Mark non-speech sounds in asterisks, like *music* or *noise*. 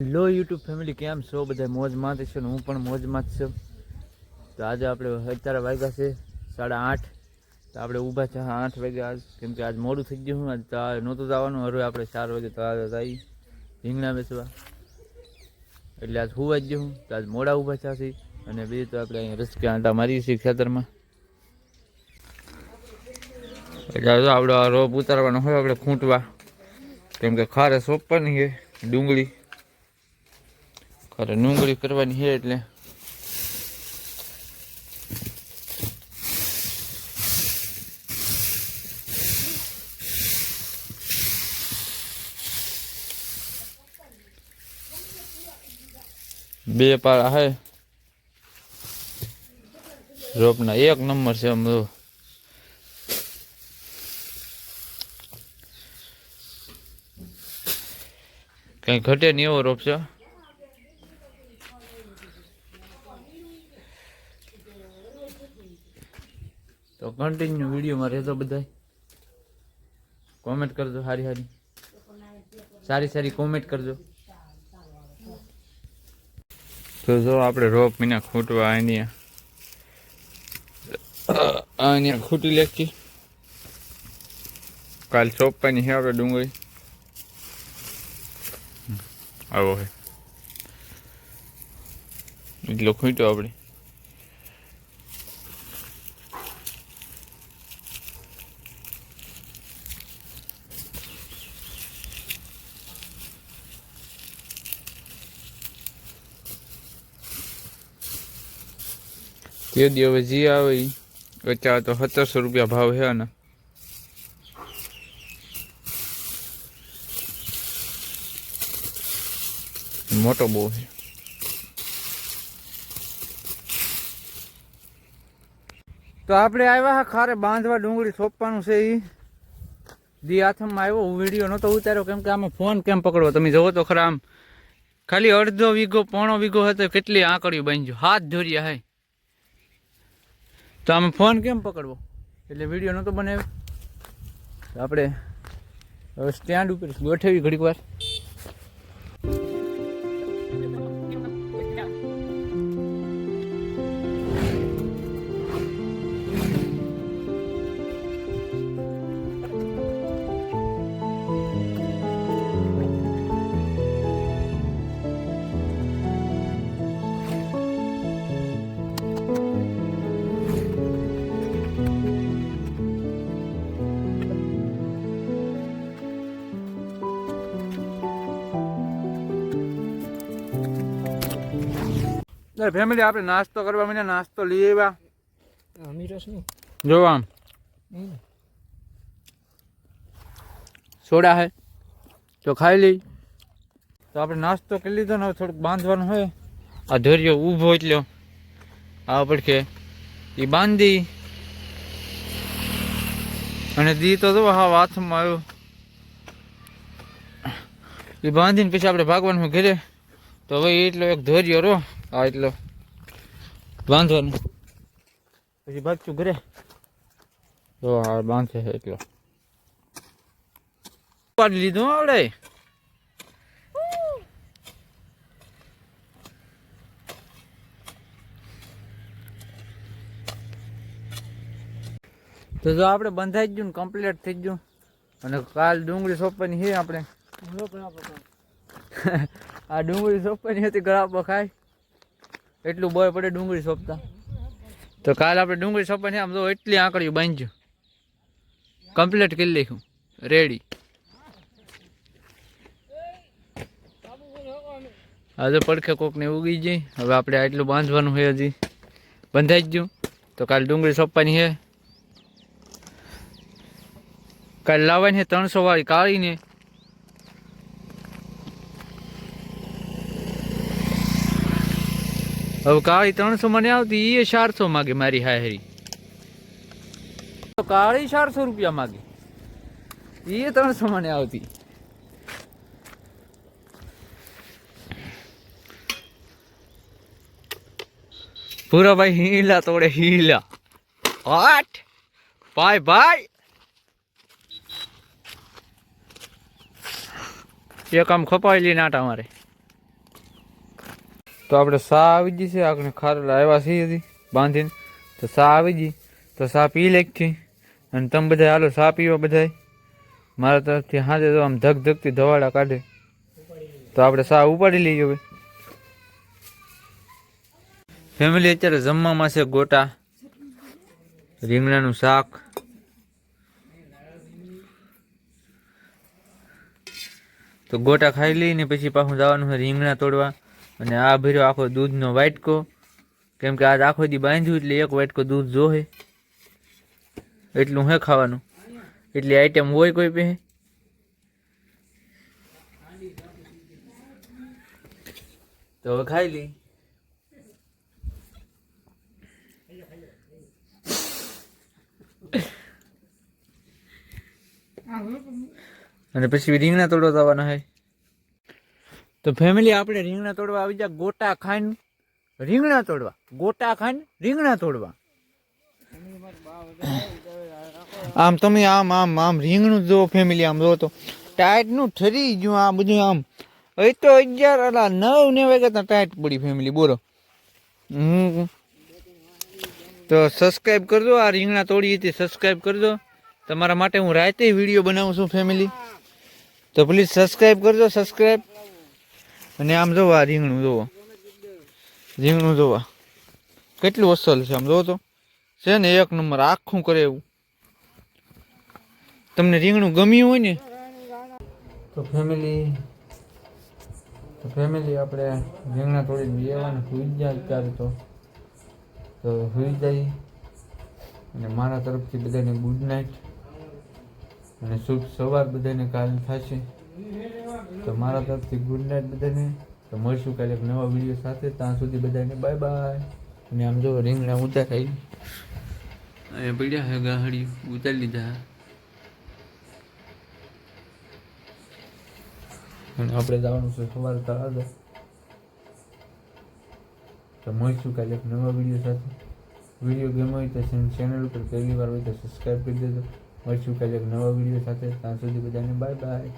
લો YouTube family, કેમ છો? બધા મોજમાં જ છો ને હું પણ મોજમાં જ છું. તો આજે આપણે અત્યારે વાગ્યા છે સાડા આઠ. તો આપણે ઊભા છે આઠ વાગ્યા આજ. કેમ કે આજ મોડું થઈ ગયું હું આજ તો નહોતું જવાનું. હવે આપણે ચાર વાગે તો આજે આવી રીંગણા બેસવા. એટલે આજ હું જ હું તો આજ મોડા ઊભા છે. અને બીજું તો આપણે અહીંયા રસ્કે આંટા મારીએ છીએ ખેતરમાં. એટલે આપણે આ રોપ ઉતારવાનો હોય, આપણે ખૂંટવા. કેમ કે ખારે સોંપવાની છે ડુંગળી. ખરે ડુંગળી કરવાની છે એટલે. બે પાળા હે. રોપના એક નંબર છે આમ જો. કઈ ઘટે નહીં એવો રોપ છે. કન્ટિન્યુ વિડીયોમાં રહેતો બધા કોમેન્ટ કરજો સારી સારી સારી સારી કોમેન્ટ કરજો. તો જો આપણે રોપ મીના ખૂટવા આની આની ખૂટી લેખી. કાલ સોંપવાની છે આપણે ડુંગળી. આવો હે. એટલો ખૂટ્યો આપણે. તે દી હવે જી આવે ઈ અત્યારે તો સત્તરસો રૂપિયા ભાવ છે ને મોટો બહુ છે તો આપણે આવ્યા હા ખારે બાંધવા ડુંગળી સોંપવાનું છે એ દી હાથમાં આવ્યો હું વીડિયો નહોતો ઉતાર્યો, કેમ કે આમાં ફોન કેમ પકડવો? તમે જોવો તો ખરા આમ. ખાલી અડધો વીઘો, પોણો વીઘો હતો, કેટલી આંકડીઓ બાંધ્યો? હાથ ધોર્યા હે. તો આમાં ફોન કેમ પકડવો? એટલે વીડિયો નહોતો બનાવ્યો. આપણે હવે સ્ટેન્ડ ઉપર ગોઠવી ઘડીક વાર. ફેમિલી આપણે નાસ્તો કરવા મને નાસ્તો લઈ આવ્યા. અમીરસનું જો સોડા હે. તો ખાઈ લઈ. તો આપણે નાસ્તો કરી લીધો ને થોડુંક બાંધવાનું હોય. આ ધૈર્ય ઊભો એટલો આ પડખે એ બાંધી. અને દી તો જો હા હાથમાં આવ્યો. એ બાંધીને પછી આપણે ભાગવાનું ઘરે. તો હવે એટલો એક ધૈર્ય રો આ એટલો. બાંધવાનું પછી ભાગશું ઘરે? તો હા બાંધશે છે એટલો. પાડી લીધું હો આવડે તો જો આપણે બંધાઈ ગયું ને કમ્પ્લીટ થઈ ગયું. અને કાલ ડુંગળી સોંપવાની છે આપણે. *laughs* આ ડુંગળી સોંપવાની હતી ગળાપો ખાય. એટલું બોય પડે ડુંગળી સોંપતા. તો કાલ આપણે ડુંગળી સોંપવાની આમ તો એટલી આંકડીઓ બાંધ્યું કમ્પ્લીટ કરી લખ્યું રેડી આજે પડખે કોકને ઉગી જઈ હવે આપણે આટલું બાંધવાનું છે હજી. બંધાઈ જ ગયું. તો કાલ ડુંગળી સોંપવાની છે. કાલ લાવવાની છે ત્રણસો વાળી કાળીને. હવે કાળી ત્રણસો મને આવતી એ ચારસો માગે મારી હાયરી તો કાળી ચારસો રૂપિયા માગે. એ ત્રણસો મને આવતી. પૂરા ભાઈ હીલા તોડે હીલા આઠ ભાઈ ભાઈ. એક આમ ખપાયેલી નાટા મારે. તો આપણે સા આવી ગઈ છે આપણે ખારેલા આવ્યા છીએ હજી બાંધીને. તો સા આવી ગઈ. તો સા પી છે અને તમે બધા હાલો સા પીવા બધાય. મારા તરફથી હાજે તો આમ ધક ધકથી ધવાડા કાઢે. તો આપણે સા ઉપાડી લઈએ હવે. ફેમિલી અત્યારે જમવામાં છે ગોટા, રીંગણાનું શાક. તો ગોટા ખાઈ લઈને પછી પાછું જવાનું છે રીંગણા તોડવા. અને આ ભર્યો આખો દૂધનો વાટકો. કેમ કે આજ આખો દી બાંધ્યું એટલે એક વાટકો દૂધ જોહે. એટલું હે ખાવાનું. એટલી આઈટમ હોય કોઈ પે તો હવે ખાઈ લઈ અને પછી રીંગણા તોડવા જવાના હોય તો ફેમિલી આપણે રીંગણા તોડવા આવી જાય ગોટા ખાઈને રીંગણા તોડવા, ગોટા ખાઈને રીંગણા તોડવા. આમ તમે આમ આમ આમ રીંગણું જો ફેમિલી આમ જો તો ટાઈટનું ઠરી ગયું આ બધું આમ. એ તો અગિયાર અલા નવ, ને વાગે તા ટાઈટ પડી ફેમિલી બોલો. હમ. તો સબસ્ક્રાઈબ કરજો, આ રીંગણા તોડી હતી સબસ્ક્રાઈબ કરજો. તમારા માટે હું રાતે વીડિયો બનાવું છું ફેમિલી તો પ્લીઝ સબસ્ક્રાઈબ કરજો સબસ્ક્રાઈબ અને આમ જોવો આ રીંગણું જોવો. રીંગણું જોવા. કેટલું અસલ છે આમ જોવો તો. છે ને એક નંબર આખું કરે એવું. તમને રીંગણું ગમ્યું હોય ને? તો ફેમિલી તો ફેમિલી આપણે રીંગણા થોડી લેવાનું સુઈ જાય અત્યારે તો. તો સુઈ જાય. અને મારા તરફથી બધાને ગુડ નાઇટ અને શુભ સવાર બધાને કાલ થશે. તો મારા તરફથી ગુડ નાઇટ બધાને. તો મળશું કાલે એક નવા વીડિયો સાથે. ત્યાં સુધી બધાને બાય બાય અને આમ જો રીંગણા ઉતારાઈ. અહીંયા પડ્યા હે, ગાહડી ઉતારી લીધા. અને આપણે જવાનું છે સવારે તળાવ તો મળશું કાલે એક નવા વીડિયો સાથે. વીડિયો ગમ્યો હોય તો ચેનલ ઉપર પહેલી વાર હોય તો સબસ્ક્રાઈબ કરી દેજો. મળશું કાલે એક નવા વીડિયો સાથે. ત્યાં સુધી બધાને બાય બાય